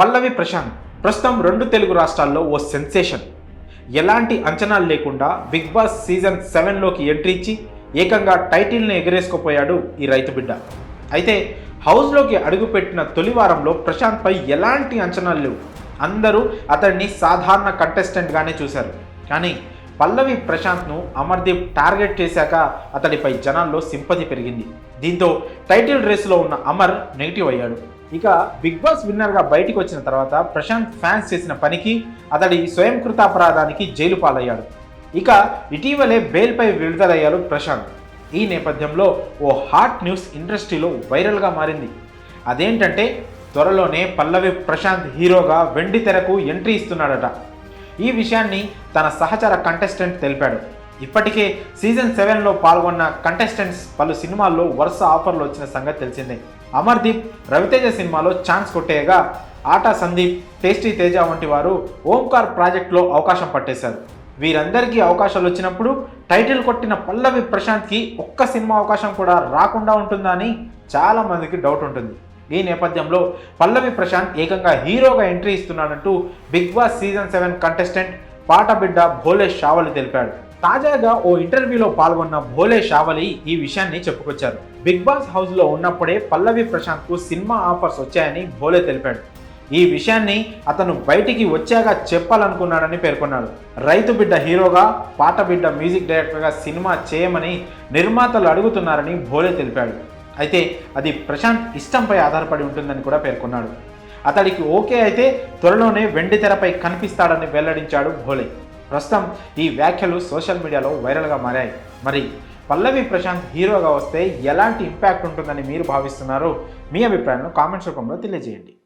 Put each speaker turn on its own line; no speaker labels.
పల్లవి ప్రశాంత్ ప్రస్తుతం రెండు తెలుగు రాష్ట్రాల్లో ఓ సెన్సేషన్. ఎలాంటి అంచనాలు లేకుండా బిగ్ బాస్ సీజన్ సెవెన్లోకి ఎంట్రీ ఇచ్చి ఏకంగా టైటిల్ని ఎగరేసుకుపోయాడు ఈ రైతు బిడ్డ. అయితే హౌస్లోకి అడుగుపెట్టిన తొలి వారంలో ప్రశాంత్పై ఎలాంటి అంచనాలు లేవు. అందరూ అతడిని సాధారణ కంటెస్టెంట్గానే చూశారు. కానీ పల్లవి ప్రశాంత్ను అమర్దీప్ టార్గెట్ చేశాక అతడిపై జనాల్లో సింపతి పెరిగింది. దీంతో టైటిల్ రేసులో ఉన్న అమర్ నెగిటివ్ అయ్యాడు. ఇక బిగ్ బాస్ విన్నర్గా బయటికి వచ్చిన తర్వాత ప్రశాంత్ ఫ్యాన్స్ చేసిన పనికి అతడి స్వయంకృతాపరాధానికి జైలు పాలయ్యాడు. ఇక ఇటీవలే బెయిల్పై విడుదలయ్యారు ప్రశాంత్. ఈ నేపథ్యంలో ఓ హాట్ న్యూస్ ఇండస్ట్రీలో వైరల్గా మారింది. అదేంటంటే త్వరలోనే పల్లవి ప్రశాంత్ హీరోగా వెండి తెరకు ఎంట్రీ ఇస్తున్నాడట. ఈ విషయాన్ని తన సహచర కంటెస్టెంట్ తెలిపాడు. ఇప్పటికే సీజన్ సెవెన్లో పాల్గొన్న కంటెస్టెంట్స్ పలు సినిమాల్లో వరుస ఆఫర్లు వచ్చిన సంగతి తెలిసిందే. అమర్దీప్ రవితేజ సినిమాలో ఛాన్స్ కొట్టేయగా ఆటా సందీప్ టేస్టీ తేజ వంటి వారు ఓంకార్ ప్రాజెక్టులో అవకాశం పట్టేశారు. వీరందరికీ అవకాశాలు వచ్చినప్పుడు టైటిల్ కొట్టిన పల్లవి ప్రశాంత్కి ఒక్క సినిమా అవకాశం కూడా రాకుండా ఉంటుందా అని చాలామందికి డౌట్ ఉంటుంది. ఈ నేపథ్యంలో పల్లవి ప్రశాంత్ ఏకంగా హీరోగా entry ఇస్తున్నాడంటూ Bigg Boss season seven contestant పాటబిడ్డ Bhole Shavali తెలిపాడు. తాజాగా ఓ ఇంటర్వ్యూలో పాల్గొన్న భోలే షావలి ఈ విషయాన్ని చెప్పుకొచ్చారు. బిగ్ బాస్ హౌస్లో ఉన్నప్పుడే పల్లవి ప్రశాంత్కు సినిమా ఆఫర్స్ వచ్చాయని భోలే తెలిపాడు. ఈ విషయాన్ని అతను బయటికి వచ్చాక చెప్పాలనుకున్నాడని పేర్కొన్నాడు. రైతు బిడ్డ హీరోగా పాట బిడ్డ మ్యూజిక్ డైరెక్టర్గా సినిమా చేయమని నిర్మాతలు అడుగుతున్నారని భోలే తెలిపాడు. అయితే అది ప్రశాంత్ ఇష్టంపై ఆధారపడి ఉంటుందని కూడా పేర్కొన్నాడు. అతడికి ఓకే అయితే త్వరలోనే వెండి తెరపై కనిపిస్తాడని వెల్లడించాడు భోలే. ప్రస్తుతం ఈ వ్యాఖ్యలు సోషల్ మీడియాలో వైరల్గా మారాయి. మరి పల్లవి ప్రశాంత్ హీరోగా వస్తే ఎలాంటి ఇంపాక్ట్ ఉంటుందని మీరు భావిస్తున్నారో? మీ అభిప్రాయాలను కామెంట్స్ రూపంలో తెలియజేయండి.